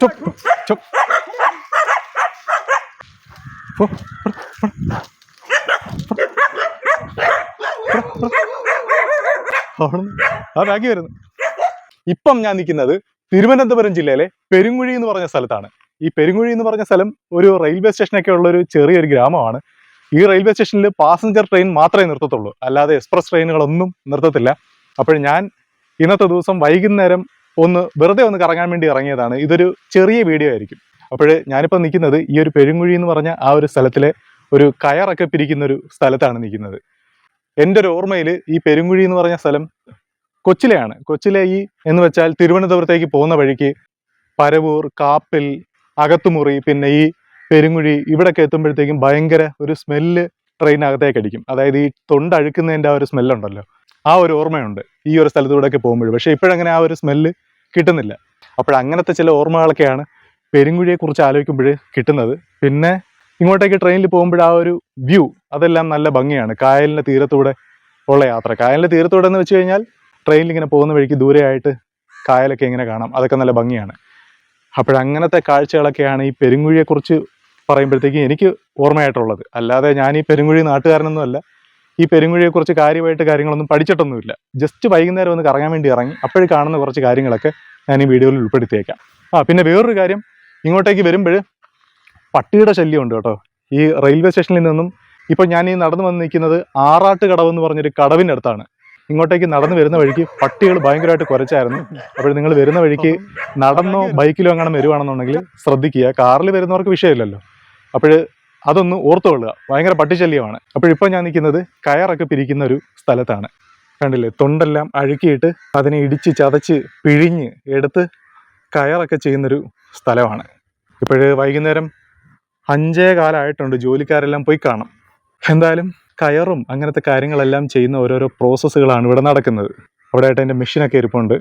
ചുപ്പ് ചുപ്പ്. ആ ബാക്കി വരുന്നു. ഇപ്പം ഞാൻ നിൽക്കുന്നത് തിരുവനന്തപുരം ജില്ലയിലെ പെരുങ്ങുഴി എന്ന് പറഞ്ഞ സ്ഥലത്താണ്. ഈ പെരുങ്ങുഴി എന്ന് പറഞ്ഞ സ്ഥലം ഒരു റെയിൽവേ സ്റ്റേഷനൊക്കെ ഉള്ള ഒരു ചെറിയൊരു ഗ്രാമമാണ്. ഈ റെയിൽവേ സ്റ്റേഷനിൽ പാസഞ്ചർ ട്രെയിൻ മാത്രമേ നിർത്തത്തുള്ളൂ. അല്ലാതെ എക്സ്പ്രസ് ട്രെയിനുകളൊന്നും നിർത്തത്തില്ല. അപ്പോൾ ഞാൻ ഇന്നത്തെ ദിവസം വൈകുന്നേരം ഒന്ന് വെറുതെ ഒന്ന് കറങ്ങാൻ വേണ്ടി ഇറങ്ങിയതാണ്. ഇതൊരു ചെറിയ വീഡിയോ ആയിരിക്കും. അപ്പോൾ ഞാനിപ്പോൾ നിൽക്കുന്നത് ഈ ഒരു പെരുങ്കുഴി എന്ന് പറഞ്ഞ ആ ഒരു സ്ഥലത്തിലെ ഒരു കയറൊക്കെ പിരിക്കുന്ന ഒരു സ്ഥലത്താണ് നിൽക്കുന്നത്. എന്റെ ഒരു ഓർമ്മയിൽ ഈ പെരുങ്കുഴി എന്ന് പറഞ്ഞ സ്ഥലം കൊച്ചിലെയാണ്. കൊച്ചിലെ ഈ എന്ന് വെച്ചാൽ തിരുവനന്തപുരത്തേക്ക് പോകുന്ന വഴിക്ക് പരവൂർ കാപ്പിൽ അകത്തുമുറി പിന്നെ ഈ പെരുങ്കുഴി ഇവിടൊക്കെ എത്തുമ്പോഴത്തേക്കും ഭയങ്കര ഒരു സ്മെല്ല് ട്രെയിനകത്തേക്ക് അടിക്കും. അതായത് ഈ തൊണ്ടഴുക്കുന്നതിന്റെ ആ ഒരു സ്മെല്ലുണ്ടല്ലോ. ആ ഒരു ഓർമ്മയുണ്ട് ഈ ഒരു സ്ഥലത്തൂടെയൊക്കെ പോകുമ്പോഴും. പക്ഷേ ഇപ്പോഴങ്ങനെ ആ ഒരു സ്മെല്ല് കിട്ടുന്നില്ല. അപ്പോഴങ്ങനത്തെ ചില ഓർമ്മകളൊക്കെയാണ് പെരുങ്കുഴിയെക്കുറിച്ച് ആലോചിക്കുമ്പോൾ കിട്ടുന്നത്. പിന്നെ ഇങ്ങോട്ടേക്ക് ട്രെയിനിൽ പോകുമ്പോൾ ആ ഒരു വ്യൂ അതെല്ലാം നല്ല ഭംഗിയാണ്. കായലിന്റെ തീരത്തൂടെ ഉള്ള യാത്ര. കായലിന്റെ തീരത്തൂടെ എന്ന് വെച്ച് കഴിഞ്ഞാൽ ട്രെയിനിൽ ഇങ്ങനെ പോകുന്ന വഴിക്ക് ദൂരെയായിട്ട് കായലൊക്കെ ഇങ്ങനെ കാണാം. അതൊക്കെ നല്ല ഭംഗിയാണ്. അപ്പോഴങ്ങനത്തെ കാഴ്ചകളൊക്കെയാണ് ഈ പെരുങ്കുഴിയെക്കുറിച്ച് പറയുമ്പോഴത്തേക്കും എനിക്ക് ഓർമ്മയായിട്ടുള്ളത്. അല്ലാതെ ഞാൻ ഈ പെരുങ്കുഴി നാട്ടുകാരനൊന്നും അല്ല ഈ പെരുങ്കുഴിയെക്കുറിച്ച് കാര്യമായിട്ട് കാര്യങ്ങളൊന്നും പഠിച്ചിട്ടൊന്നുമില്ല. ജസ്റ്റ് വൈകുന്നേരം ഒന്ന് കറങ്ങാൻ വേണ്ടി ഇറങ്ങി. അപ്പോഴും കാണുന്ന കുറച്ച് കാര്യങ്ങളൊക്കെ ഞാൻ ഈ വീഡിയോയിൽ ഉൾപ്പെടുത്തിയേക്കാം. ആ പിന്നെ വേറൊരു കാര്യം. ഇങ്ങോട്ടേക്ക് വരുമ്പോൾ പട്ടിയുടെ ശല്യമുണ്ട് കേട്ടോ. ഈ റെയിൽവേ സ്റ്റേഷനിൽ നിന്നും ഇപ്പോൾ ഞാൻ ഈ നടന്നു വന്ന് നിൽക്കുന്നത് ആറാട്ട് കടവ് എന്ന് പറഞ്ഞൊരു കടവിന്റെ അടുത്താണ്. ഇങ്ങോട്ടേക്ക് നടന്നു വരുന്ന വഴിക്ക് പട്ടികൾ ഭയങ്കരമായിട്ട് കുറച്ചായിരുന്നു അപ്പോൾ നിങ്ങൾ വരുന്ന വഴിക്ക് നടന്നോ ബൈക്കിലോ അങ്ങനെ വരുവാണെന്നുണ്ടെങ്കിൽ ശ്രദ്ധിക്കുക. കാറിൽ വരുന്നവർക്ക് വിഷയമില്ലല്ലോ. അപ്പോൾ അതൊന്ന് ഓർത്തുകൊള്ളുക. ഭയങ്കര പട്ടിശല്യമാണ്. അപ്പോഴിപ്പോൾ ഞാൻ നിൽക്കുന്നത് കയറൊക്കെ പിരിക്കുന്ന ഒരു സ്ഥലത്താണ്. കണ്ടില്ലേ? തൊണ്ടെല്ലാം അഴുക്കിയിട്ട് അതിനെ ഇടിച്ച് ചതച്ച് പിഴിഞ്ഞ് എടുത്ത് കയറൊക്കെ ചെയ്യുന്നൊരു സ്ഥലമാണ്. ഇപ്പോഴ് വൈകുന്നേരം അഞ്ചേ കാലമായിട്ടുണ്ട് ജോലിക്കാരെല്ലാം പോയി കാണും. എന്തായാലും കയറും അങ്ങനത്തെ കാര്യങ്ങളെല്ലാം ചെയ്യുന്ന ഓരോരോ പ്രോസസ്സുകളാണ് ഇവിടെ നടക്കുന്നത്. അവിടെ ആയിട്ട് എന്റെ മെഷീനൊക്കെ ഇരിപ്പുണ്ട്.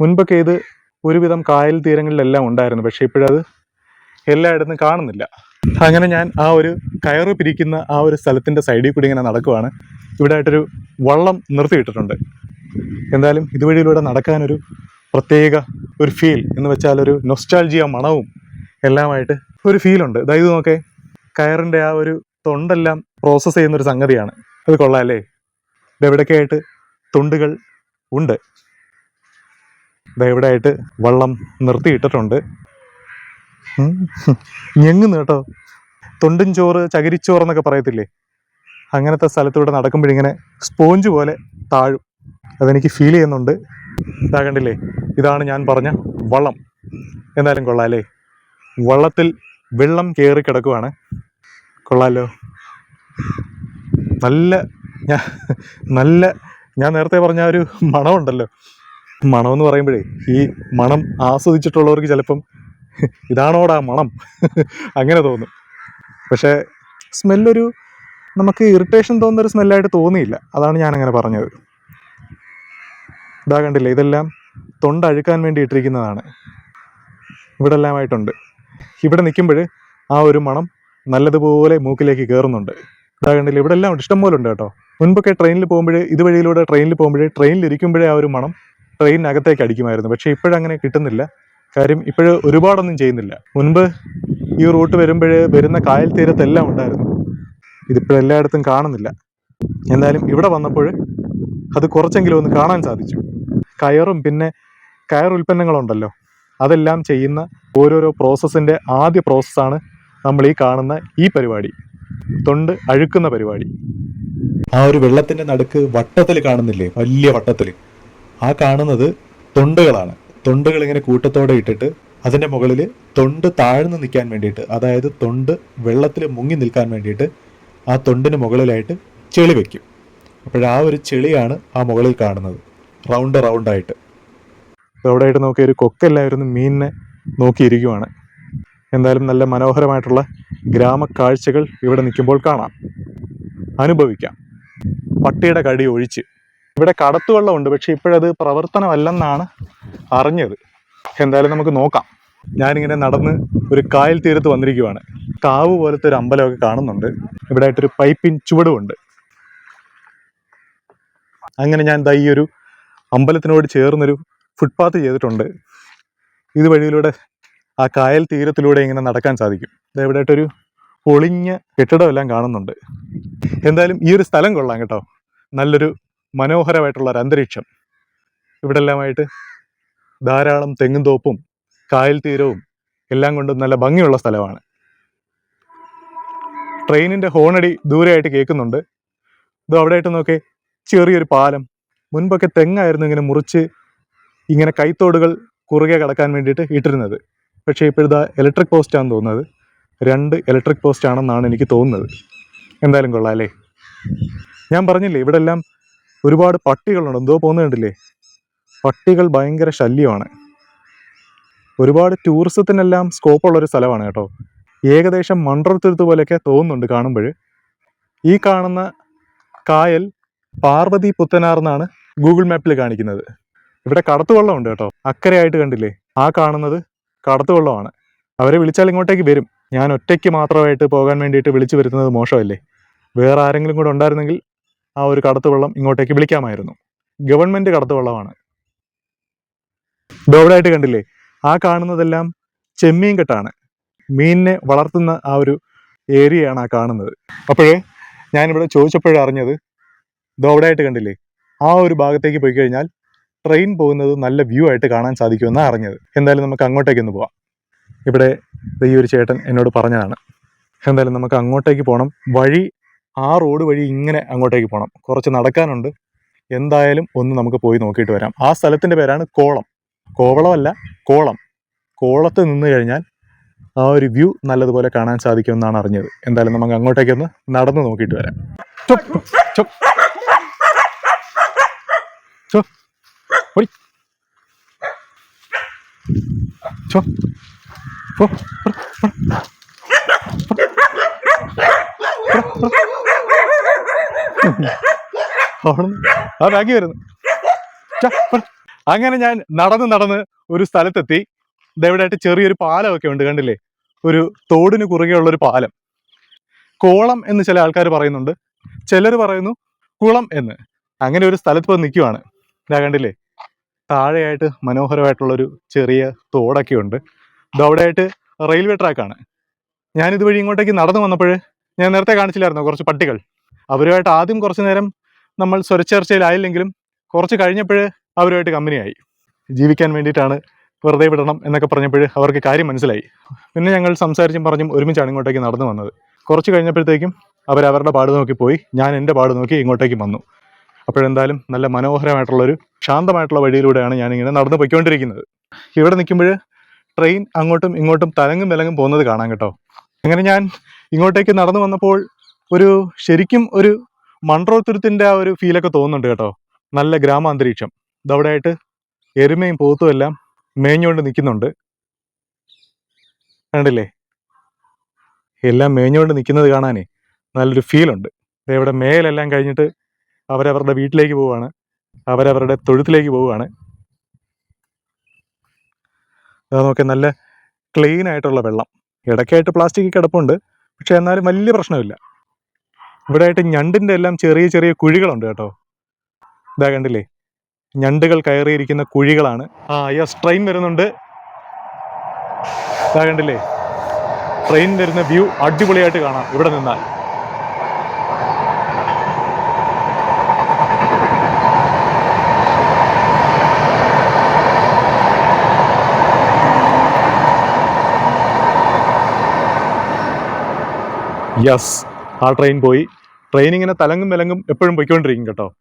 മുൻപൊക്കെ ഇത് ഒരുവിധം കായൽ തീരങ്ങളിലെല്ലാം ഉണ്ടായിരുന്നു. പക്ഷേ ഇപ്പോഴത് എല്ലായിടത്തും കാണുന്നില്ല. അങ്ങനെ ഞാൻ ആ ഒരു കയറ് പിരിക്കുന്ന ആ ഒരു സ്ഥലത്തിന്റെ സൈഡിൽ കൂടി ഇങ്ങനെ നടക്കുവാണ്. ഇവിടെ ആയിട്ടൊരു വള്ളം നിർത്തിയിട്ടിട്ടുണ്ട്. എന്തായാലും ഇതുവഴിയിലൂടെ നടക്കാനൊരു പ്രത്യേക ഒരു ഫീൽ എന്ന് വെച്ചാൽ ഒരു നൊസ്റ്റാൾജിയ മണവും എല്ലാമായിട്ട് ഒരു ഫീലുണ്ട് അതായത് നോക്കേ. കയറിന്റെ ആ ഒരു തൊണ്ടെല്ലാം പ്രോസസ്സ് ചെയ്യുന്ന ഒരു സംഗതിയാണ്. അത് കൊള്ളാം അല്ലേ ഇത് എവിടെയൊക്കെ ആയിട്ട് തൊണ്ടുകൾ ഉണ്ട്. ഇതെവിടെയായിട്ട് വള്ളം നിർത്തിയിട്ടിട്ടുണ്ട്. ഞെങ്ങുന്നു കേട്ടോ. തൊണ്ടും ചോറ് ചകിരിച്ചോറ് എന്നൊക്കെ പറയത്തില്ലേ? അങ്ങനത്തെ സ്ഥലത്തൂടെ നടക്കുമ്പോഴിങ്ങനെ സ്പോഞ്ച് പോലെ താഴും. അതെനിക്ക് ഫീൽ ചെയ്യുന്നുണ്ട്. ഇതാകണ്ടില്ലേ ഇതാണ് ഞാൻ പറഞ്ഞ വള്ളം എന്തായാലും കൊള്ളാം അല്ലേ വള്ളത്തിൽ വെള്ളം കയറി കിടക്കുവാണ്. കൊള്ളാലോ. നല്ല ഞാൻ നല്ല ഞാൻ നേരത്തെ പറഞ്ഞ ഒരു മണമുണ്ടല്ലോ. മണമെന്ന് പറയുമ്പോഴേ ഈ മണം ആസ്വദിച്ചിട്ടുള്ളവർക്ക് ചിലപ്പം ഇതാണോടാ മണം. അങ്ങനെ തോന്നും. പക്ഷേ സ്മെല്ലൊരു നമുക്ക് ഇറിറ്റേഷൻ തോന്നുന്ന ഒരു സ്മെല്ലായിട്ട് തോന്നിയില്ല. അതാണ് ഞാൻ അങ്ങനെ പറഞ്ഞത്. ഇതാ കണ്ടില്ല ഇതെല്ലാം തൊണ്ട അഴുക്കാൻ വേണ്ടി ഇട്ടിരിക്കുന്നതാണ്. ഇവിടെ എല്ലാമായിട്ടുണ്ട് ഇവിടെ നിൽക്കുമ്പോൾ ആ ഒരു മണം നല്ലതുപോലെ മൂക്കിലേക്ക് കയറുന്നുണ്ട്. ഇതാ കണ്ടില്ല ഇവിടെ എല്ലാം ഇഷ്ടം പോലെ ഉണ്ട് കേട്ടോ. മുൻപൊക്കെ ട്രെയിനിൽ പോകുമ്പോൾ ഇതുവഴിയിലൂടെ ട്രെയിനിൽ പോകുമ്പോൾ ട്രെയിനിൽ ഇരിക്കുമ്പോഴേ ആ ഒരു മണം ട്രെയിനിനകത്തേക്ക് അടിക്കുമായിരുന്നു. പക്ഷേ ഇപ്പോഴങ്ങനെ കിട്ടുന്നില്ല. കാര്യം ഇപ്പോഴ് ഒരുപാടൊന്നും ചെയ്യുന്നില്ല. മുൻപ് ഈ റൂട്ട് വരുമ്പോൾ വരുന്ന കായൽ തീരത്തെല്ലാം ഉണ്ടായിരുന്നു. ഇതിപ്പോൾ എല്ലായിടത്തും കാണുന്നില്ല. എന്തായാലും ഇവിടെ വന്നപ്പോൾ അത് കുറച്ചെങ്കിലും ഒന്ന് കാണാൻ സാധിച്ചു. കയറും പിന്നെ കയർ ഉൽപ്പന്നങ്ങളുണ്ടല്ലോ. അതെല്ലാം ചെയ്യുന്ന ഓരോരോ പ്രോസസ്സിന്റെ ആദ്യ പ്രോസസ്സാണ് നമ്മൾ ഈ കാണുന്ന ഈ പരിപാടി. തൊണ്ട് അഴുക്കുന്ന പരിപാടി. ആ ഒരു വെള്ളത്തിന്റെ നടുക്ക് വട്ടത്തിൽ കാണുന്നില്ലേ? വലിയ വട്ടത്തിൽ ആ കാണുന്നത് തൊണ്ടുകളാണ്. തൊണ്ടുകൾ ഇങ്ങനെ കൂട്ടത്തോടെ ഇട്ടിട്ട് അതിന്റെ മുകളിൽ തൊണ്ട് താഴ്ന്നു നിൽക്കാൻ വേണ്ടിയിട്ട് അതായത് തൊണ്ട് വെള്ളത്തിൽ മുങ്ങി നിൽക്കാൻ വേണ്ടിയിട്ട് ആ തൊണ്ടിന് മുകളിലായിട്ട് ചെളി വെക്കും. അപ്പോൾ ആ ഒരു ചെളിയാണ് ആ മുകളിൽ കാണുന്നത്. റൗണ്ട് റൗണ്ടായിട്ട്. അവിടെ ആയിട്ട് നോക്കിയ ഒരു കൊക്കെല്ലായിരുന്നു മീനിനെ നോക്കിയിരിക്കുവാണ്. എന്തായാലും നല്ല മനോഹരമായിട്ടുള്ള ഗ്രാമ കാഴ്ചകൾ ഇവിടെ നിൽക്കുമ്പോൾ കാണാം. അനുഭവിക്കാം. പട്ടിയുടെ കടി ഒഴിച്ച്. ഇവിടെ കടത്തുവെള്ളമുണ്ട് പക്ഷെ ഇപ്പോഴത് പ്രവർത്തനമല്ലെന്നാണ് അറിഞ്ഞത്. എന്തായാലും നമുക്ക് നോക്കാം. ഞാനിങ്ങനെ നടന്ന് ഒരു കായൽ തീരത്ത് വന്നിരിക്കുവാണ്. കാവ് പോലത്തെ ഒരു അമ്പലമൊക്കെ കാണുന്നുണ്ട്. ഇവിടെ ആയിട്ടൊരു പൈപ്പിൻ ചുവടുമുണ്ട് അങ്ങനെ ഞാൻ ദാ ഈ ഒരു അമ്പലത്തിനോട് ചേർന്നൊരു ഫുട്പാത്ത് ചെയ്തിട്ടുണ്ട്. ഇത് വഴിയിലൂടെ ആ കായൽ തീരത്തിലൂടെ ഇങ്ങനെ നടക്കാൻ സാധിക്കും. ദേ ഇവിടെയായിട്ടൊരു പൊളിഞ്ഞ കെട്ടിടമെല്ലാം കാണുന്നുണ്ട്. എന്തായാലും ഈ ഒരു സ്ഥലം കൊള്ളാം കേട്ടോ. നല്ലൊരു മനോഹരമായിട്ടുള്ള ഒരു അന്തരീക്ഷം. ഇവിടെ എല്ലാമായിട്ട് ധാരാളം തെങ്ങും തോപ്പും കായൽ തീരവും എല്ലാം കൊണ്ടും നല്ല ഭംഗിയുള്ള സ്ഥലമാണ്. ട്രെയിനിന്റെ ഹോണടി ദൂരെയായിട്ട് കേൾക്കുന്നുണ്ട്. ഇത് അവിടെയായിട്ട് നോക്കേ ചെറിയൊരു പാലം. മുൻപൊക്കെ തെങ്ങായിരുന്നു ഇങ്ങനെ മുറിച്ച് ഇങ്ങനെ കൈത്തോടുകൾ കുറുകെ കടക്കാൻ വേണ്ടിയിട്ട് ഇട്ടിരുന്നത്. പക്ഷേ ഇപ്പോഴത്തെ ഇലക്ട്രിക് പോസ്റ്റാണെന്ന് തോന്നുന്നത്. രണ്ട് ഇലക്ട്രിക് പോസ്റ്റ് ആണെന്നാണ് എനിക്ക് തോന്നുന്നത്. എന്തായാലും കൊള്ളാം അല്ലേ? ഞാൻ പറഞ്ഞില്ലേ ഇവിടെല്ലാം ഒരുപാട് പട്ടികളുണ്ട്. എന്തോ പോകുന്നുണ്ടല്ലേ പട്ടികൾ ഭയങ്കര ശല്യമാണ്. ഒരുപാട് ടൂറിസത്തിനെല്ലാം സ്കോപ്പുള്ളൊരു സ്ഥലമാണ് കേട്ടോ. ഏകദേശം മൺട്രോത്തുരുത്ത് പോലെയൊക്കെ തോന്നുന്നുണ്ട് കാണുമ്പോൾ. ഈ കാണുന്ന കായൽ പാർവതി പുത്തനാർ എന്നാണ് ഗൂഗിൾ മാപ്പിൽ കാണിക്കുന്നത്. ഇവിടെ കടത്തുവള്ളം ഉണ്ട് കേട്ടോ. അക്കരയായിട്ട് കണ്ടില്ലേ? ആ കാണുന്നത് കടത്തുവള്ളമാണ് അവരെ വിളിച്ചാൽ ഇങ്ങോട്ടേക്ക് വരും. ഞാൻ ഒറ്റയ്ക്ക് മാത്രമായിട്ട് പോകാൻ വേണ്ടിയിട്ട് വിളിച്ചു വരുത്തുന്നത് മോശമല്ലേ? വേറെ ആരെങ്കിലും കൂടെ ഉണ്ടായിരുന്നെങ്കിൽ ആ ഒരു കടത്തുവള്ളം ഇങ്ങോട്ടേക്ക് വിളിക്കാമായിരുന്നു. ഗവൺമെന്റ് കടത്തുവള്ളമാണ് ഇതോടായിട്ട് കണ്ടില്ലേ? ആ കാണുന്നതെല്ലാം ചെമ്മീൻ കെട്ടാണ്. മീനിനെ വളർത്തുന്ന ആ ഒരു ഏരിയയാണ് ആ കാണുന്നത്. അപ്പോഴേ ഞാനിവിടെ ചോദിച്ചപ്പോഴേ അറിഞ്ഞത് ഇതോടായിട്ട് കണ്ടില്ലേ? ആ ഒരു ഭാഗത്തേക്ക് പോയി കഴിഞ്ഞാൽ ട്രെയിൻ പോകുന്നത് നല്ല വ്യൂ ആയിട്ട് കാണാൻ സാധിക്കുമെന്നാണ് അറിഞ്ഞത്. എന്തായാലും നമുക്ക് അങ്ങോട്ടേക്ക് ഒന്ന് പോവാം. ഇവിടെ ഈ ഒരു ചേട്ടൻ എന്നോട് പറഞ്ഞതാണ്. എന്തായാലും നമുക്ക് അങ്ങോട്ടേക്ക് പോകണം വഴി ആ റോഡ് വഴി ഇങ്ങനെ അങ്ങോട്ടേക്ക് പോകണം കുറച്ച് നടക്കാനുണ്ട്. എന്തായാലും ഒന്ന് നമുക്ക് പോയി നോക്കിയിട്ട് വരാം. ആ സ്ഥലത്തിന്റെ പേരാണ് കോളം. കോവളമല്ല കോളം കോളത്ത് നിന്ന് കഴിഞ്ഞാൽ ആ ഒരു വ്യൂ നല്ലതുപോലെ കാണാൻ സാധിക്കുമെന്നാണ് അറിഞ്ഞത് എന്തായാലും നമുക്ക് അങ്ങോട്ടേക്കൊന്ന് നടന്നു നോക്കിയിട്ട് വരാം. ആ ബാക്കി വരുന്നു. അങ്ങനെ ഞാൻ നടന്ന് നടന്ന് ഒരു സ്ഥലത്തെത്തി. ഇതെവിടെയായിട്ട് ചെറിയൊരു പാലമൊക്കെ ഉണ്ട് കണ്ടില്ലേ? ഒരു തോടിന് കുറുകെയുള്ള ഒരു പാലം. കോളം എന്ന് ചില ആൾക്കാർ പറയുന്നുണ്ട്. ചിലർ പറയുന്നു കുളം എന്ന്. അങ്ങനെ ഒരു സ്ഥലത്ത് പോയി നിൽക്കുവാണ് ഇതാ കണ്ടില്ലേ? താഴെയായിട്ട് മനോഹരമായിട്ടുള്ളൊരു ചെറിയ തോടൊക്കെ ഉണ്ട്. ഇത് അവിടെയായിട്ട് റെയിൽവേ ട്രാക്കാണ്. ഞാൻ ഇതുവഴി ഇങ്ങോട്ടേക്ക് നടന്നു വന്നപ്പോൾ ഞാൻ നേരത്തെ കാണിച്ചില്ലായിരുന്നു കുറച്ച് പട്ടികൾ? അവരുമായിട്ട് ആദ്യം കുറച്ച് നേരം നമ്മൾ സ്വരച്ചേർച്ചയിലായില്ലെങ്കിലും കുറച്ച് കഴിഞ്ഞപ്പോൾ അവരുമായിട്ട് കമ്പനിയായി. ജീവിക്കാൻ വേണ്ടിയിട്ടാണ് വെറുതെ വിടണം എന്നൊക്കെ പറഞ്ഞപ്പോൾ അവർക്ക് കാര്യം മനസ്സിലായി. പിന്നെ ഞങ്ങൾ സംസാരിച്ചും പറഞ്ഞും ഒരുമിച്ചാണ് ഇങ്ങോട്ടേക്ക് നടന്നു വന്നത്. കുറച്ച് കഴിഞ്ഞപ്പോഴത്തേക്കും അവർ അവരുടെ പാട് നോക്കി പോയി ഞാൻ എന്റെ പാട് നോക്കി ഇങ്ങോട്ടേക്ക് വന്നു. അപ്പോഴെന്തായാലും നല്ല മനോഹരമായിട്ടുള്ളൊരു ശാന്തമായിട്ടുള്ള വഴിയിലൂടെയാണ് ഞാനിങ്ങനെ നടന്നു പോയിക്കൊണ്ടിരിക്കുന്നത്. ഇവിടെ നിൽക്കുമ്പോൾ ട്രെയിൻ അങ്ങോട്ടും ഇങ്ങോട്ടും തലങ്ങും വിലങ്ങും പോകുന്നത് കാണാം കേട്ടോ. അങ്ങനെ ഞാൻ ഇങ്ങോട്ടേക്ക് നടന്നു വന്നപ്പോൾ ഒരു ശരിക്കും ഒരു മൺട്രോത്തുരുത്തിന്റെ ആ ഒരു ഫീലൊക്കെ തോന്നുന്നുണ്ട് കേട്ടോ. നല്ല ഗ്രാമാന്തരീക്ഷം. ഇതവിടെയായിട്ട് എരുമയും പോത്തും എല്ലാം മേഞ്ഞുകൊണ്ട് നിൽക്കുന്നുണ്ട്. കണ്ടില്ലേ? എല്ലാം മേഞ്ഞുകൊണ്ട് നിൽക്കുന്നത് കാണാനേ നല്ലൊരു ഫീലുണ്ട് ഇവിടെ മേലെല്ലാം കഴിഞ്ഞിട്ട് അവരവരുടെ വീട്ടിലേക്ക് പോവുകയാണ്. അവരവരുടെ തൊഴുത്തിലേക്ക് പോവുകയാണ്. അത് നോക്കി നല്ല ക്ലീൻ ആയിട്ടുള്ള വെള്ളം. ഇടയ്ക്കായിട്ട് പ്ലാസ്റ്റിക് കിടപ്പുണ്ട്. പക്ഷെ എന്നാലും വലിയ പ്രശ്നമില്ല. ഇവിടെ ആയിട്ട് ഞണ്ടിന്റെ എല്ലാം ചെറിയ ചെറിയ കുഴികളുണ്ട് കേട്ടോ. ഇതാ കണ്ടില്ലേ? ഞണ്ടുകൾ കയറിയിരിക്കുന്ന കുഴികളാണ്. ആ യെസ് ട്രെയിൻ വരുന്നുണ്ട്. കണ്ടില്ലേ? ട്രെയിൻ വരുന്ന വ്യൂ അടിപൊളിയായിട്ട് കാണാം. ഇവിടെ നിന്നാൽ. യെസ് ആ ട്രെയിൻ പോയി. ട്രെയിൻ ഇങ്ങനെ തലങ്ങും വിലങ്ങും എപ്പോഴും പോയിക്കൊണ്ടിരിക്കും കേട്ടോ.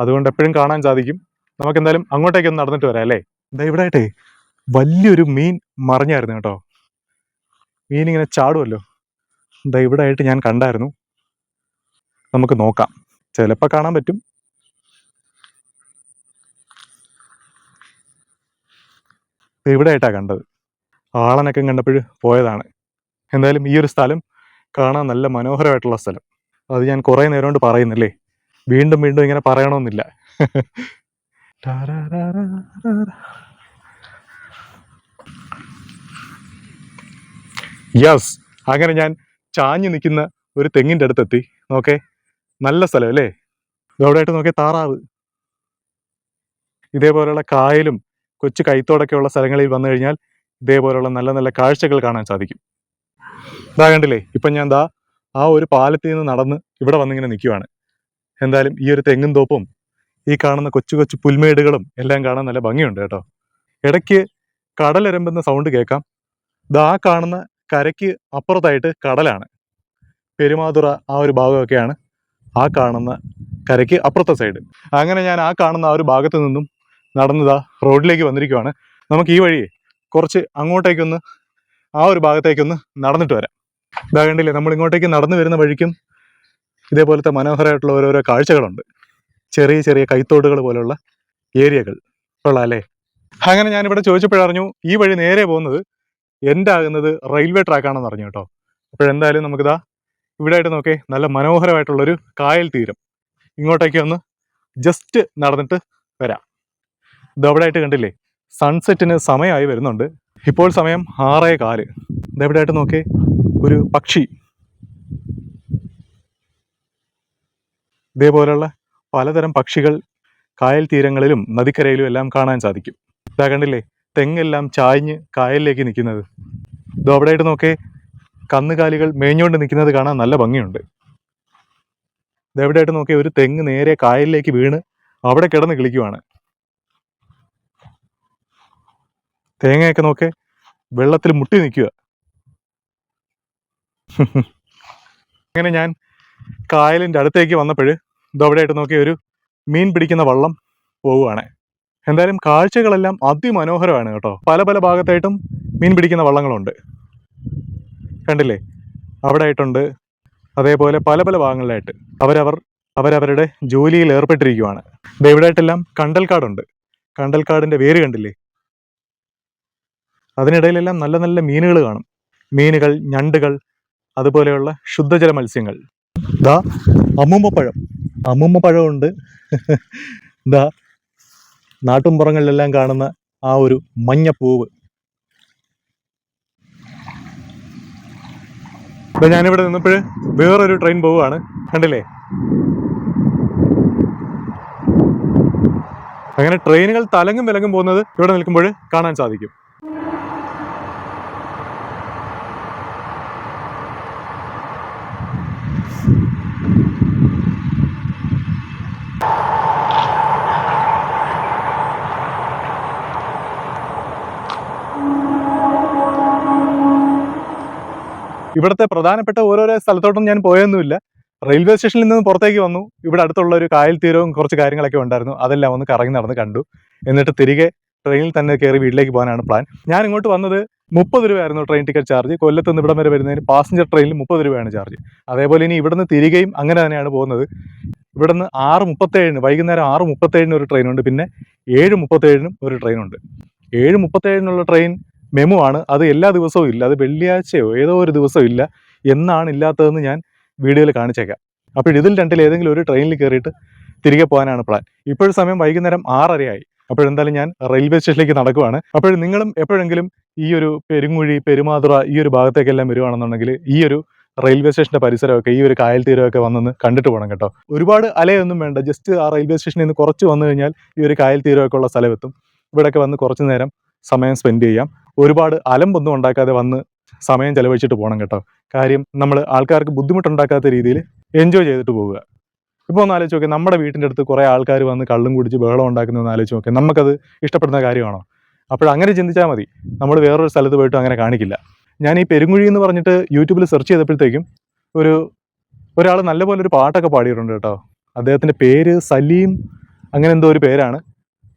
അതുകൊണ്ട് എപ്പോഴും കാണാൻ സാധിക്കും. നമുക്ക് എന്തായാലും അങ്ങോട്ടേക്ക് ഒന്ന് നടന്നിട്ട് വരാം അല്ലേ? എന്താ ഇവിടെ ആയിട്ടേ വലിയൊരു മീൻ മറിഞ്ഞായിരുന്നു കേട്ടോ. മീൻ ഇങ്ങനെ ചാടുമല്ലോ എന്താ ഇവിടെ ആയിട്ട് ഞാൻ കണ്ടായിരുന്നു. നമുക്ക് നോക്കാം. ചിലപ്പോൾ കാണാൻ പറ്റും. ഇവിടെ ആയിട്ടാ കണ്ടത്. ആളനൊക്കെ കണ്ടപ്പോൾ പോയതാണ്. എന്തായാലും ഈ ഒരു സ്ഥലം കാണാൻ നല്ല മനോഹരമായിട്ടുള്ള സ്ഥലം. അത് ഞാൻ കുറേ നേരം കൊണ്ട് പറയുന്നില്ലേ? വീണ്ടും വീണ്ടും ഇങ്ങനെ പറയണമെന്നില്ല. യെസ് അങ്ങനെ ഞാൻ ചാഞ്ഞു നിൽക്കുന്ന ഒരു തെങ്ങിന്റെ അടുത്തെത്തി. നോക്കേ നല്ല സ്ഥലം അല്ലേ? ഇതോടെയായിട്ട് നോക്കിയ താറാവ്. ഇതേപോലെയുള്ള കായലും കൊച്ചു കൈത്തോടൊക്കെയുള്ള സ്ഥലങ്ങളിൽ വന്നു കഴിഞ്ഞാൽ ഇതേപോലെയുള്ള നല്ല നല്ല കാഴ്ചകൾ കാണാൻ സാധിക്കും. ഇതാ കണ്ടില്ലേ ഇപ്പം ഞാൻ ദാ ആ ഒരു പാലത്തിൽ നിന്ന് നടന്ന് ഇവിടെ വന്നിങ്ങനെ നിൽക്കുവാണ്. എന്തായാലും ഈ ഒരു തെങ്ങും തോപ്പും ഈ കാണുന്ന കൊച്ചു കൊച്ചു പുൽമേടുകളും എല്ലാം കാണാൻ നല്ല ഭംഗിയുണ്ട് കേട്ടോ. ഇടയ്ക്ക് കടലിരമ്പുന്ന സൗണ്ട് കേൾക്കാം. ആ കാണുന്ന കരയ്ക്ക് അപ്പുറത്തായിട്ട് കടലാണ്. പെരുമാതുറ ആ ഒരു ഭാഗമൊക്കെയാണ് ആ കാണുന്ന കരയ്ക്ക് അപ്പുറത്തെ സൈഡ് അങ്ങനെ ഞാൻ ആ കാണുന്ന ആ ഒരു ഭാഗത്ത് നിന്നും നടന്നതാ റോഡിലേക്ക് വന്നിരിക്കുവാണ്. നമുക്ക് ഈ വഴി കുറച്ച് അങ്ങോട്ടേക്കൊന്ന് ആ ഒരു ഭാഗത്തേക്കൊന്ന് നടന്നിട്ട് വരാം. ഇതാ കണ്ടില്ലേ നമ്മൾ ഇങ്ങോട്ടേക്ക് നടന്നു വരുന്ന വഴിക്കും ഇതേപോലത്തെ മനോഹരമായിട്ടുള്ള ഓരോരോ കാഴ്ചകളുണ്ട്. ചെറിയ ചെറിയ കൈത്തോടുകൾ പോലുള്ള ഏരിയകൾ. കൊള്ളാം അല്ലേ? അങ്ങനെ ഞാനിവിടെ ചോദിച്ചപ്പോഴറിഞ്ഞു ഈ വഴി നേരെ പോകുന്നത് എന്റെ ആകുന്നത് റെയിൽവേ ട്രാക്കാണെന്ന് അറിഞ്ഞു കേട്ടോ. അപ്പോഴെന്തായാലും നമുക്കിതാ ഇവിടെ ആയിട്ട് നോക്കേ നല്ല മനോഹരമായിട്ടുള്ളൊരു കായൽ തീരം. ഇങ്ങോട്ടേക്ക് ഒന്ന് ജസ്റ്റ് നടന്നിട്ട് വരാം. ഇത് അവിടെ ആയിട്ട് കണ്ടില്ലേ സൺസെറ്റിന് സമയമായി വരുന്നുണ്ട്. ഇപ്പോൾ സമയം ആറേ കാൽ. ഇതെവിടെ ആയിട്ട് നോക്കേ ഒരു പക്ഷി. ഇതേപോലുള്ള പലതരം പക്ഷികൾ കായൽ തീരങ്ങളിലും നദിക്കരയിലും എല്ലാം കാണാൻ സാധിക്കും. ഇതാ കണ്ടില്ലേ? തെങ്ങെല്ലാം ചായഞ്ഞ് കായലിലേക്ക് നിൽക്കുന്നത്. ഇതോ അവിടെ ആയിട്ട് നോക്കേ. കന്നുകാലികൾ മേഞ്ഞുകൊണ്ട് നിൽക്കുന്നത് കാണാൻ നല്ല ഭംഗിയുണ്ട്. ഇതെവിടെയായിട്ട് നോക്കിയ ഒരു തെങ്ങ് നേരെ കായലിലേക്ക് വീണ് അവിടെ കിടന്ന് കിളിക്കുവാണ്. തേങ്ങയൊക്കെ നോക്കെ. വെള്ളത്തിൽ മുട്ടി നിൽക്കുക. അങ്ങനെ ഞാൻ കായലിന്റെ അടുത്തേക്ക് വന്നപ്പോൾ ഇതവിടെയായിട്ട് നോക്കിയ ഒരു മീൻ പിടിക്കുന്ന വള്ളം പോവുകയാണ്. എന്തായാലും കാഴ്ചകളെല്ലാം അതിമനോഹരമാണ് കേട്ടോ. പല പല ഭാഗത്തായിട്ടും മീൻ പിടിക്കുന്ന വള്ളങ്ങളുണ്ട്. കണ്ടില്ലേ? അവിടെ ആയിട്ടുണ്ട് അതേപോലെ പല പല ഭാഗങ്ങളിലായിട്ട് അവരവർ അവരവരുടെ ജോലിയിൽ ഏർപ്പെട്ടിരിക്കുവാണ്. ദേ ഇവിടെ ആയിട്ടെല്ലാം കണ്ടൽക്കാടുണ്ട്. കണ്ടൽക്കാടിന്റെ വേര് കണ്ടില്ലേ? അതിനിടയിലെല്ലാം നല്ല നല്ല മീനുകൾ കാണും. മീനുകൾ ഞണ്ടുകൾ അതുപോലെയുള്ള ശുദ്ധജല മത്സ്യങ്ങൾ ദാ അമ്മുമ്മപ്പഴം. അമ്മുമ്മപ്പഴമുണ്ട് എന്താ നാട്ടുംപുറങ്ങളിലെല്ലാം കാണുന്ന ആ ഒരു മഞ്ഞപ്പൂവ്. ഇപ്പൊ ഞാനിവിടെ നിന്നപ്പോൾ വേറൊരു ട്രെയിൻ പോവുകയാണ്. കണ്ടില്ലേ? അങ്ങനെ ട്രെയിനുകൾ തലങ്ങും വിലങ്ങും പോകുന്നത് ഇവിടെ നിൽക്കുമ്പോൾ കാണാൻ സാധിക്കും. ഇവിടുത്തെ പ്രധാനപ്പെട്ട ഓരോരോ സ്ഥലത്തോട്ടും ഞാൻ പോയൊന്നുമില്ല. റെയിൽവേ സ്റ്റേഷനിൽ നിന്ന് പുറത്തേക്ക് വന്നു. ഇവിടെ അടുത്തുള്ള ഒരു കായൽ തീരവും കുറച്ച് കാര്യങ്ങളൊക്കെ ഉണ്ടായിരുന്നു. അതെല്ലാം ഒന്ന് കറങ്ങി നടന്ന് കണ്ടു. എന്നിട്ട് തിരികെ ട്രെയിനിൽ തന്നെ കയറി വീട്ടിലേക്ക് പോകാനാണ് പ്ലാൻ ഞാൻ ഇങ്ങോട്ട് വന്നത് മുപ്പത് രൂപയായിരുന്നു ട്രെയിൻ ടിക്കറ്റ് ചാർജ് കൊല്ലത്ത് നിന്ന് ഇവിടം വരെ വരുന്നതിന് പാസഞ്ചർ ട്രെയിനിൽ മുപ്പത് രൂപയാണ് ചാർജ് അതേപോലെ ഇനി ഇവിടുന്ന് തിരികെയും അങ്ങനെ തന്നെയാണ് പോകുന്നത്. ഇവിടുന്ന് ആറ് മുപ്പത്തേഴിന് വൈകുന്നേരം ആറ് മുപ്പത്തേഴിന് ഒരു ട്രെയിനുണ്ട് പിന്നെ ഏഴ് മുപ്പത്തേഴിനും ഒരു ട്രെയിനുണ്ട് ഏഴ് മുപ്പത്തേഴിനുള്ള ട്രെയിൻ മെമു ആണ് അത് എല്ലാ ദിവസവും ഇല്ല. അത് വെള്ളിയാഴ്ചയോ ഏതോ ഒരു ദിവസവും ഇല്ല എന്നാണ് ഇല്ലാത്തതെന്ന് ഞാൻ വീഡിയോയിൽ കാണിച്ചേക്കാം. അപ്പോൾ ഇതിൽ രണ്ടിൽ ഏതെങ്കിലും ഒരു ട്രെയിനിൽ കയറിയിട്ട് തിരികെ പോകാനാണ് പ്ലാൻ ഇപ്പോഴും സമയം വൈകുന്നേരം ആറരയായി. അപ്പോഴെന്തായാലും ഞാൻ റെയിൽവേ സ്റ്റേഷനിലേക്ക് നടക്കുവാണ്. അപ്പോൾ നിങ്ങളും എപ്പോഴെങ്കിലും ഈ ഒരു പെരുങ്ങുഴി പെരുമാതുറ ഈ ഒരു ഭാഗത്തേക്കെല്ലാം വരുവാണെന്നുണ്ടെങ്കിൽ ഈ ഒരു റെയിൽവേ സ്റ്റേഷന്റെ പരിസരമൊക്കെ ഈ ഒരു കായൽ തീരമൊക്കെ വന്നൊന്ന് കണ്ടിട്ട് പോകണം കേട്ടോ. ഒരുപാട് അലയൊന്നും വേണ്ട. ജസ്റ്റ് ആ റെയിൽവേ സ്റ്റേഷനിൽ നിന്ന് കുറച്ച് വന്നു കഴിഞ്ഞാൽ ഈ ഒരു കായൽ തീരമൊക്കെ ഉള്ള സ്ഥലമെത്തും. ഇവിടെയൊക്കെ വന്ന് കുറച്ച് നേരം സമയം സ്പെൻഡ് ചെയ്യാം. ഒരുപാട് അലമ്പൊന്നും ഉണ്ടാക്കാതെ വന്ന് സമയം ചെലവഴിച്ചിട്ട് പോകണം കേട്ടോ. കാര്യം നമ്മൾ ആൾക്കാർക്ക് ബുദ്ധിമുട്ടുണ്ടാക്കാത്ത രീതിയിൽ എൻജോയ് ചെയ്തിട്ട് പോവുക. ഇപ്പോൾ ഒന്ന് ആലോചിച്ച് നോക്കി നമ്മുടെ വീട്ടിന്റെ അടുത്ത് കുറേ ആൾക്കാർ വന്ന് കള്ളും കുടിച്ച് ബഹളം ഉണ്ടാക്കുന്നതെന്ന് ആലോചിച്ച് നോക്കി. നമുക്കത് ഇഷ്ടപ്പെടുന്ന കാര്യമാണോ? അപ്പോൾ അങ്ങനെ ചിന്തിച്ചാൽ മതി. നമ്മൾ വേറൊരു സ്ഥലത്ത് പോയിട്ട് അങ്ങനെ കാണിക്കില്ല. ഞാൻ ഈ പെരുങ്കുഴി എന്ന് പറഞ്ഞിട്ട് യൂട്യൂബിൽ സെർച്ച് ചെയ്തപ്പോഴത്തേക്കും ഒരു ഒരാൾ നല്ലപോലെ ഒരു പാട്ടൊക്കെ പാടിയിട്ടുണ്ട് കേട്ടോ. അദ്ദേഹത്തിന്റെ പേര് സലീം അങ്ങനെ എന്തോ ഒരു പേരാണ്.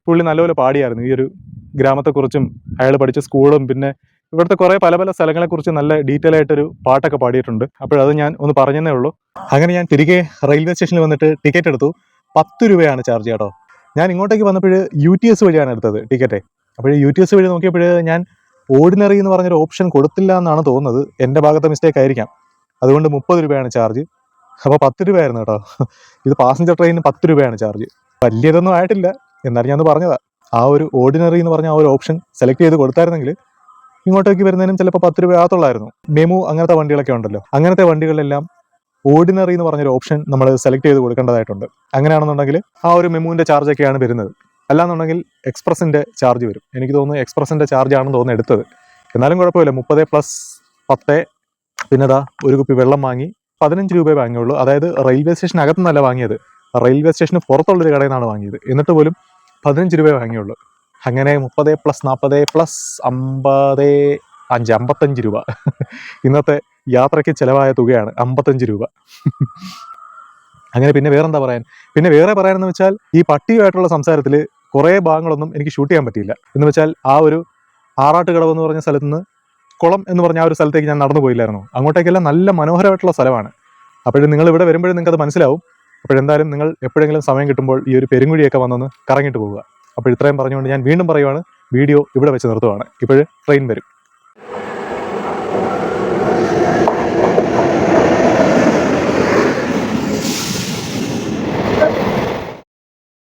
പുള്ളി നല്ലപോലെ പാടിയായിരുന്നു. ഈ ഒരു ഗ്രാമത്തെക്കുറിച്ചും അയാൾ പഠിച്ച സ്കൂളും പിന്നെ ഇവിടുത്തെ കുറേ പല പല സ്ഥലങ്ങളെക്കുറിച്ച് നല്ല ഡീറ്റെയിൽ ആയിട്ടൊരു പാട്ടൊക്കെ പാടിയിട്ടുണ്ട്. അപ്പോഴത് ഞാൻ ഒന്ന് പറഞ്ഞതേ ഉള്ളൂ. അങ്ങനെ ഞാൻ തിരികെ റെയിൽവേ സ്റ്റേഷനിൽ വന്നിട്ട് ടിക്കറ്റ് എടുത്തു. പത്ത് രൂപയാണ് ചാർജ് കേട്ടോ. ഞാൻ ഇങ്ങോട്ടേക്ക് വന്നപ്പോൾ യു ടി എസ് വഴിയാണ് എടുത്തത് ടിക്കറ്റ്. അപ്പോൾ യു ടി എസ് വഴി നോക്കിയപ്പോൾ ഞാൻ ഓർഡിനറി എന്ന് പറഞ്ഞൊരു ഓപ്ഷൻ കൊടുത്തില്ല എന്നാണ് തോന്നുന്നത്. എന്റെ ഭാഗത്തെ മിസ്റ്റേക്ക് ആയിരിക്കാം. അതുകൊണ്ട് മുപ്പത് രൂപയാണ് ചാർജ്. അപ്പോൾ പത്ത് രൂപയായിരുന്നു കേട്ടോ. ഇത് പാസഞ്ചർ ട്രെയിനിന് പത്ത് രൂപയാണ് ചാർജ്. വലിയതൊന്നും ആയിട്ടില്ല. എന്നാലും ഞാൻ പറഞ്ഞതാ. ആ ഒരു ഓർഡിനറി എന്ന് പറഞ്ഞ ആ ഒരു ഓപ്ഷൻ സെലക്ട് ചെയ്ത് കൊടുത്തായിരുന്നെങ്കിൽ ഇങ്ങോട്ടേക്ക് വരുന്നതിനും ചിലപ്പോൾ പത്ത് രൂപ മെമു അങ്ങനത്തെ വണ്ടികളൊക്കെ ഉണ്ടല്ലോ. അങ്ങനത്തെ വണ്ടികളിലെല്ലാം ഓർഡിനറി എന്ന് പറഞ്ഞൊരു ഓപ്ഷൻ നമ്മൾ സെലക്ട് ചെയ്ത് കൊടുക്കേണ്ടതായിട്ടുണ്ട്. അങ്ങനെയാണെന്നുണ്ടെങ്കിൽ ആ ഒരു മെമുവിന്റെ ചാർജൊക്കെയാണ് വരുന്നത്. അല്ലാന്നുണ്ടെങ്കിൽ എക്സ്പ്രസിന്റെ ചാർജ് വരും. എനിക്ക് തോന്നുന്നു എക്സ്പ്രസിന്റെ ചാർജ് ആണെന്ന് തോന്നുന്നു എടുത്തത്. എന്നാലും കുഴപ്പമില്ല. മുപ്പത് പ്ലസ് പത്ത് പിന്നെ ദാ ഒരു കുപ്പി വെള്ളം വാങ്ങി പതിനഞ്ച് രൂപയെ വാങ്ങിയുള്ളൂ. അതായത് റെയിൽവേ സ്റ്റേഷനകത്തുനിന്നല്ല വാങ്ങിയത്. റെയിൽവേ സ്റ്റേഷന് പുറത്തുള്ളൊരു കടയിൽ നിന്നാണ് വാങ്ങിയത്. എന്നിട്ട് പോലും പതിനഞ്ച് രൂപയെ വാങ്ങിയുള്ളൂ. അങ്ങനെ മുപ്പത് പ്ലസ് നാൽപ്പത് പ്ലസ് അമ്പത് അഞ്ച് അമ്പത്തഞ്ച് രൂപ. ഇന്നത്തെ യാത്രയ്ക്ക് ചിലവായ തുകയാണ് അമ്പത്തഞ്ച് രൂപ. അങ്ങനെ പിന്നെ വേറെന്താ പറയാൻ? പിന്നെ വേറെ പറയാനെന്ന് വെച്ചാൽ ഈ പട്ടിയുമായിട്ടുള്ള സംസാരത്തിൽ കുറേ ഭാഗങ്ങളൊന്നും എനിക്ക് ഷൂട്ട് ചെയ്യാൻ പറ്റിയില്ല. എന്ന് വെച്ചാൽ ആ ഒരു ആറാട്ടുകടവ് എന്ന് പറഞ്ഞ സ്ഥലത്ത് നിന്ന് കുളം എന്ന് പറഞ്ഞ ആ ഒരു സ്ഥലത്തേക്ക് ഞാൻ നടന്നു പോയില്ലായിരുന്നു. അങ്ങോട്ടേക്കെല്ലാം നല്ല മനോഹരമായിട്ടുള്ള സ്ഥലമാണ്. അപ്പോഴും നിങ്ങൾ ഇവിടെ വരുമ്പോഴും നിങ്ങൾക്ക് അത് മനസ്സിലാവും. അപ്പോഴെന്തായാലും നിങ്ങൾ എപ്പോഴെങ്കിലും സമയം കിട്ടുമ്പോൾ ഈ ഒരു പെരുങ്കുഴിയൊക്കെ വന്നൊന്ന് കറങ്ങിയിട്ട് പോവുക. അപ്പോൾ ഇത്രയും പറഞ്ഞുകൊണ്ട് ഞാൻ വീണ്ടും പറയുവാണ് വീഡിയോ ഇവിടെ വെച്ച് നിർത്തുവാണ്. ഇപ്പോൾ ട്രെയിൻ വരും.